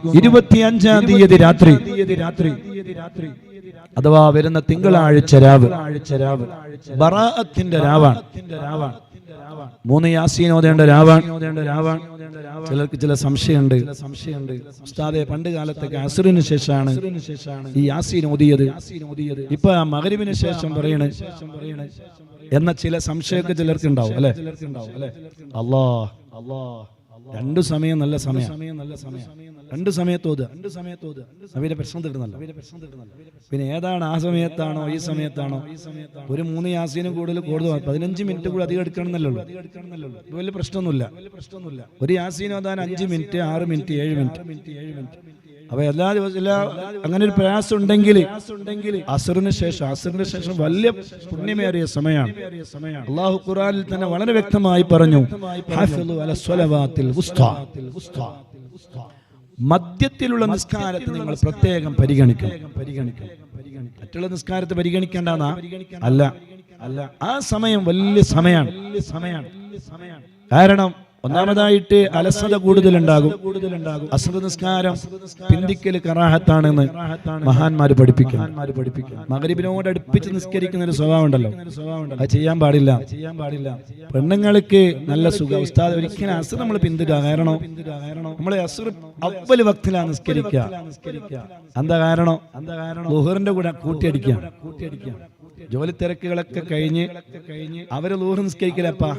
ഇരുപത്തിയഞ്ചാം തീയതി രാത്രി. അഥവാ വരുന്ന തിങ്കളാഴ്ച രാവ്. ബറാഅത്തിന്റെ രാവാണ്. മൂന്ന് യാസീൻ ഓതേണ്ട രാവാണ്. ചിലർക്ക് ചില സംശയമുണ്ട്. സംശയമുണ്ട് ഉസ്താദെ പണ്ട് കാലത്തൊക്കെ അസുറിന് ശേഷമാണ് ഈ യാസീൻ ഓതിയത്. ഇപ്പൊ ആ മകരിവിന് ശേഷം പറയണ്. എന്ന ചില സംശയമൊക്കെ ചിലർക്ക് ഉണ്ടാവും അല്ലെ? അല്ലാ അല്ലാ രണ്ടു സമയം നല്ല സമയം. നല്ല സമയം. രണ്ട് സമയത്തോത് രണ്ട് സമയത്തോത് അവരുടെ പ്രശ്നം തരുന്നല്ല പിന്നെ ഏതാണ് ആ സമയത്താണോ ഈ സമയത്താണോ? ഒരു മൂന്ന് യാസീനും കൂടുതൽ കൂടുതൽ പതിനഞ്ച് മിനിറ്റ് കൂടി അധികം എടുക്കണമെന്നല്ലോ വലിയ പ്രശ്നമൊന്നുമില്ല. പ്രശ്നമൊന്നുമില്ല. ഒരു യാസീനോ താൻ അഞ്ച് മിനിറ്റ് ആറ് മിനിറ്റ് ഏഴ് മിനിറ്റ് ഏഴ് മിനിറ്റ്. അപ്പൊ എല്ലാ ദിവസവും എല്ലാ അങ്ങനെ ഒരു പ്രയാസം ഉണ്ടെങ്കിൽ അസറിന് ശേഷം അസറിന് ശേഷം വലിയ പുണ്യമേറിയ സമയമാണ് അള്ളാഹു ഖുറാനിൽ തന്നെ വളരെ വ്യക്തമായി പറഞ്ഞു മദ്യത്തിലുള്ള നിസ്കാരത്തെ നിങ്ങൾ പ്രത്യേകം പരിഗണിക്കണം. മറ്റുള്ള നിസ്കാരത്തെ പരിഗണിക്കേണ്ടെന്നാ? അല്ല അല്ല. ആ സമയം വലിയ സമയമാണ് വലിയ സമയമാണ് കാരണം ഒന്നാമതായിട്ട് അലസത കൂടുതലുണ്ടാകും. അസൃത നിസ്കാരം പിന്തിക്കൽ കറാഹത്താണെന്ന് മഹാന്മാര് പഠിപ്പിക്കും മകരിബിനോട് അടുപ്പിച്ച് നിസ്കരിക്കുന്ന ഒരു സ്വഭാവം ഉണ്ടല്ലോ അത് ചെയ്യാൻ പാടില്ല. പെണ്ണുങ്ങൾക്ക് നല്ല സുഖം. ഉസ്താദ് ഒരിക്കലും അസർ നമ്മൾ പിന്തുക കാരണം നമ്മളെ അസുർ അവൽ വക്തിലാണ് നിസ്കരിക്കുക. എന്താ കാരണം? ലുഹറിന്റെ കൂടെ കൂട്ടിയടിക്കുക കൂട്ടിയടിക്കുക ജോലി തിരക്കുകളൊക്കെ കഴിഞ്ഞ് അവർ ലൂഹ് നിസ്കരിക്കലപ്പാ.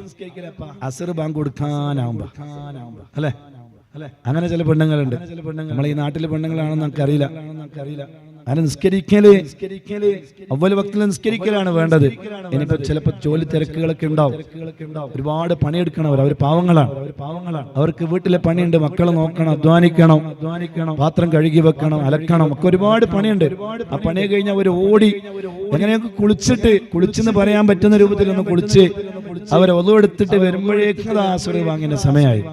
അസർ ബാങ്ക് കൊടുക്കാനാവുമ്പോ. അല്ലെ? അങ്ങനെ ചില പെണ്ണുങ്ങളുണ്ട്. നമ്മളെ ഈ നാട്ടിലെ പെണ്ണുങ്ങളാണെന്ന് നമുക്ക് അറിയില്ല അറിയില്ല അങ്ങനെ നിസ്കരിക്കൽ? അവൽ ഭക്തിയിൽ നിസ്കരിക്കലാണ് വേണ്ടത്. ഇനിയിപ്പോ ചിലപ്പോ ജോലി തിരക്കുകളൊക്കെ ഉണ്ടാവും. ഒരുപാട് പണിയെടുക്കണവർ അവർ പാവങ്ങളാണ്. അവർക്ക് വീട്ടിലെ പണിയുണ്ട്. മക്കളെ നോക്കണം അധ്വാനിക്കണം. പാത്രം കഴുകി വെക്കണം അലക്കണം. ഒക്കെ ഒരുപാട് പണിയുണ്ട്. ആ പണി കഴിഞ്ഞ് അവർ ഓടി എങ്ങനെയൊക്കെ കുളിച്ചിട്ട് കുളിച്ചെന്ന് പറയാൻ പറ്റുന്ന രൂപത്തിൽ ഒന്ന് കുളിച്ച് അവരെ ഒതുവെടുത്തിട്ട് വരുമ്പോഴേക്കും ആസുറ് വാങ്ങിയ സമയമായി.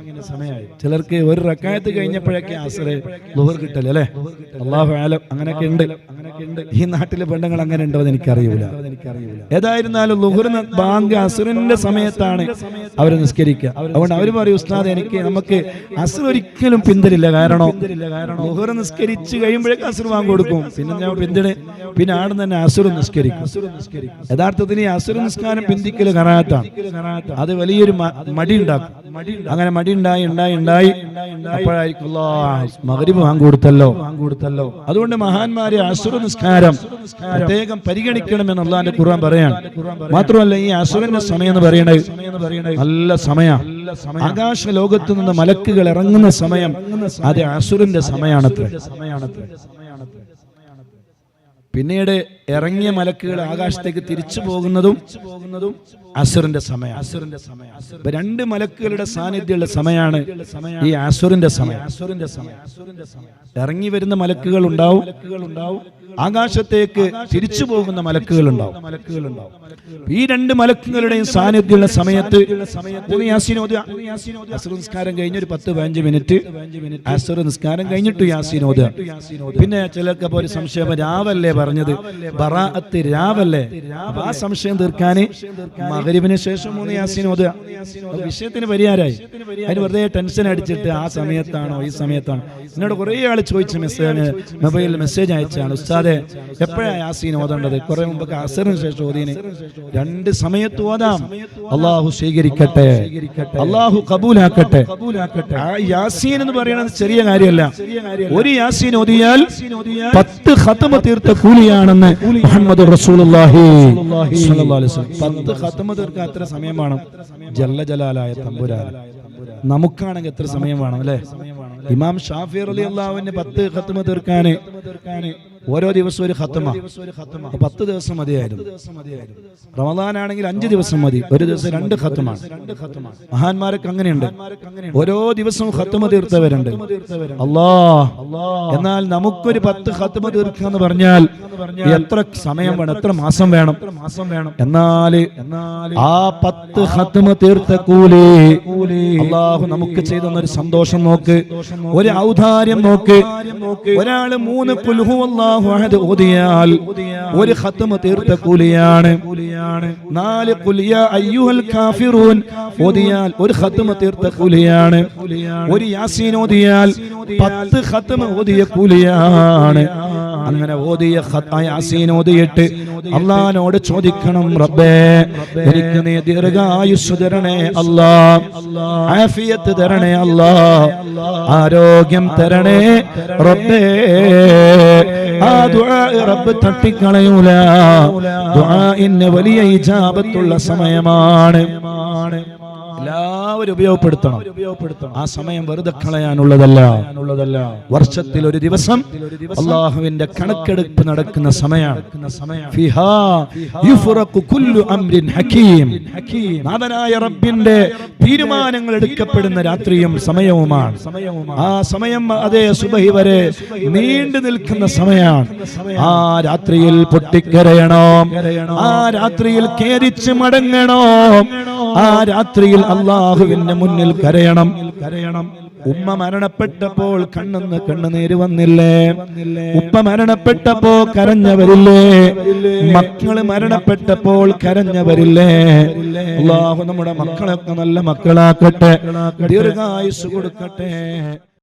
ചിലർക്ക് ഒരു റക്കായത്ത് കഴിഞ്ഞപ്പോഴൊക്കെ ആശ്രയം ലുഹർ കിട്ടല്ലേ അല്ലേ? അള്ളാഹു അങ്ങനെയൊക്കെ ഉണ്ട്. ഉണ്ട് ഈ നാട്ടിലെ പെണ്ണുങ്ങൾ അങ്ങനെ ഉണ്ടോ എന്ന് എനിക്കറിയൂല. ഏതായിരുന്നാലും ലുഹറിന് ബാങ്ക് അസുറിന്റെ സമയത്താണ് അവർ നിസ്കരിക്കുക. അതുകൊണ്ട് അവർ പറയും ഉസ്താദ് എനിക്ക് നമുക്ക് അസുർ ഒരിക്കലും പിന്തരില്ല. കാരണം ലുഹുർ നിസ്കരിച്ച് കഴിയുമ്പോഴേക്കും അസുർ വാങ്ങി കൊടുക്കും. പിന്നെ ഞാൻ പിന്തിന് പിന്നെ ആടെ തന്നെ അസുർ നിസ്കരിക്കും. യഥാർത്ഥത്തിൽ ഈ അസുർ നിസ്കാരം പിന്തിക്കൽ കറാത്താണ് അത് വലിയൊരു മടി ഉണ്ടാക്കും. അങ്ങനെ മടി ഉണ്ടായി ഉണ്ടായി. ഉണ്ടായി അപ്പോഴായിരിക്കും മകരിബ് വാങ്ങൂടുത്തല്ലോ കൊടുത്തല്ലോ വാങ്ങ് കൊടുത്തല്ലോ. അതുകൊണ്ട് മഹാന്മാരെ അസുര നിസ്കാരം പ്രത്യേകം പരിഗണിക്കണം എന്ന് അള്ളാന്റെ ഖുർആൻ പറയാണ്. മാത്രമല്ല ഈ അസുരന്റെ സമയം എന്ന് പറയണത് നല്ല സമയം. ആകാശ ലോകത്ത് നിന്ന് മലക്കുകൾ ഇറങ്ങുന്ന സമയം അത് അസുരന്റെ സമയാണത്രേ സമയാണത്രേ. പിന്നീട് ഇറങ്ങിയ മലക്കുകൾ ആകാശത്തേക്ക് തിരിച്ചു പോകുന്നതും പോകുന്നതും അസുറിന്റെ സമയം. അസുറിന്റെ സമയം. രണ്ട് മലക്കുകളുടെ സാന്നിധ്യമുള്ള സമയമാണ് ഈ അസുറിന്റെ സമയം. അസുറിന്റെ സമയം. ഇറങ്ങി വരുന്ന മലക്കുകൾ ഉണ്ടാവും. മലക്കുകൾ ഉണ്ടാവും. ആകാശത്തേക്ക് തിരിച്ചു പോകുന്ന മലക്കുകൾ ഉണ്ടാവും ഈ രണ്ട് മലക്കുകളുടെയും സാന്നിധ്യമുള്ള സമയത്ത് നിസ്കാരം കഴിഞ്ഞ് ഒരു പത്ത് പതിനഞ്ച് മിനിറ്റ്. അസുർ നിസ്കാരം കഴിഞ്ഞിട്ട് യാസീനോദ പിന്നെ ചിലർക്ക് ഒരു സംശയം രാവല്ലേ പറഞ്ഞത്? ബറാഅത്ത് രാവല്ലേ? ആ സംശയം തീർക്കാൻ മകരിവിന് ശേഷം മൂന്ന് യാസീനോദ വിഷയത്തിന് പരിഹാരമായി. അതിന് വെറുതെ ടെൻഷൻ അടിച്ചിട്ട് ആ സമയത്താണോ ഈ സമയത്താണോ? എന്നോട് കുറേ ആൾ ചോദിച്ച മെസ്സേജ് മൊബൈലിൽ മെസ്സേജ് അയച്ചാണ്. ഉസ്താദെ എപ്പോഴാണ് യാസീൻ ഓതേണ്ടത്? കുറെ മുമ്പ് അസറിന് ശേഷം ഓതീന്. രണ്ട് സമയത്ത് ഓതാം. അള്ളാഹു സ്വീകരിക്കട്ടെ. അള്ളാഹു കബൂലാക്കട്ടെ. ആ യാസീൻ എന്ന് പറയുന്നത് ചെറിയ കാര്യമല്ല. ഒരു യാസീൻ ഓതിയാൽ പത്ത് ഖത്തമ തീർത്ത കൂലിയാണെന്ന് മുഹമ്മദ് റസൂലുള്ളാഹി. പത്ത് ഖത്തമ തീർക്കാൻ എത്ര സമയം വേണം? ജല്ല ജലാലായ തമ്പുരാൻ. നമുക്കാണെങ്കിൽ എത്ര സമയം വേണം അല്ലേ? ഇമാം ഷാഫി അലി അള്ളാഹുവിന് പത്ത് ഖത്തമ തീർക്കാന് ഓരോ ദിവസവും ഒരു അപ്പൊ പത്ത് ദിവസം മതിയായിരുന്നു. റമദാനാണെങ്കിൽ അഞ്ച് ദിവസം മതി. ഒരു ദിവസം രണ്ട് ഖത്തമാണ് മഹാന്മാരൊക്കെ അങ്ങനെയുണ്ട്. ഓരോ ദിവസവും ഖത്തമ തീർത്തവരുണ്ട്. അല്ലാ എന്നാൽ നമുക്കൊരു പത്ത് ഖത്തമ തീർക്കുക എന്ന് പറഞ്ഞാൽ എത്ര സമയം വേണം? എത്ര മാസം വേണം? മാസം വേണം എന്നാൽ ആ പത്ത് ഖത്തമ തീർത്ത കൂലി അള്ളാഹു നമുക്ക് ചെയ്തെന്ന ഒരു സന്തോഷം നോക്ക്. ഒരു ഔദാര്യം നോക്ക്. ഒരാൾ മൂന്ന് കുൽഹു അല്ലാഹു അഹദ് ഓതിയാൽ ഒരു ഖത്തമ തീർത്ത കൂലിയാണ് നാല് കുലിയ അയ്യുഹൽ കാഫിറൂൻ. ഓതിയാൽ ഒരു ഖത്തമ തീർത്ത കൂലിയാണ് ഒരു യാസീൻ ഓതിയാൽ പത്ത് ഖത്മ ഓതിയ കൂലിയാണ് അങ്ങനെ ഓതിയ യാസീൻ ഓതിയിട്ട് അള്ളഹാനോട് ചോദിക്കണം റബ്ബേ എനിക്ക് നീ ദീർഘായുസ് തരണേ അല്ലാ ആഫിയത്ത് തരണേ അല്ലാ ആരോഗ്യം തരണേ റബ്ബേ. ആ ദുആ റബ്ബ് തട്ടിക്കളയൂല. ദുആഇന് വലിയ ഇജാബത്തുള്ള സമയമാണ്. എല്ലാവരും ഉപയോഗപ്പെടുത്തണം. ഉപയോഗപ്പെടുത്തണം. ആ സമയം വെറുതെ കളയാനുള്ളതല്ല. വർഷത്തിൽ ഒരു ദിവസം അള്ളാഹുവിന്റെ കണക്കെടുപ്പ് നടക്കുന്ന സമയമാണ് നാഥനായ റബ്ബിന്റെ തീരുമാനങ്ങൾ എടുക്കപ്പെടുന്ന രാത്രിയും സമയവുമാണ്. ആ സമയം അതേ സുബഹി വരെ നീണ്ടു നിൽക്കുന്ന സമയമാണ്. ആ രാത്രിയിൽ പൊട്ടിക്കരയണോ. ആ രാത്രിയിൽ കേരിച്ച് മടങ്ങണോ. ആ രാത്രിയിൽ അള്ളാഹുവിന്റെ മുന്നിൽ കരയണം കരയണം. ഉമ്മ മരണപ്പെട്ടപ്പോൾ കണ്ണെന്ന് കണ്ണുനീര് വന്നില്ലേ? ഉപ്പ മരണപ്പെട്ടപ്പോ കരഞ്ഞവരില്ലേ? മക്കൾ മരണപ്പെട്ടപ്പോൾ കരഞ്ഞവരില്ലേ? അള്ളാഹു നമ്മുടെ മക്കളൊക്കെ നല്ല മക്കളാക്കട്ടെ. ദീർഘായുസ് കൊടുക്കട്ടെ.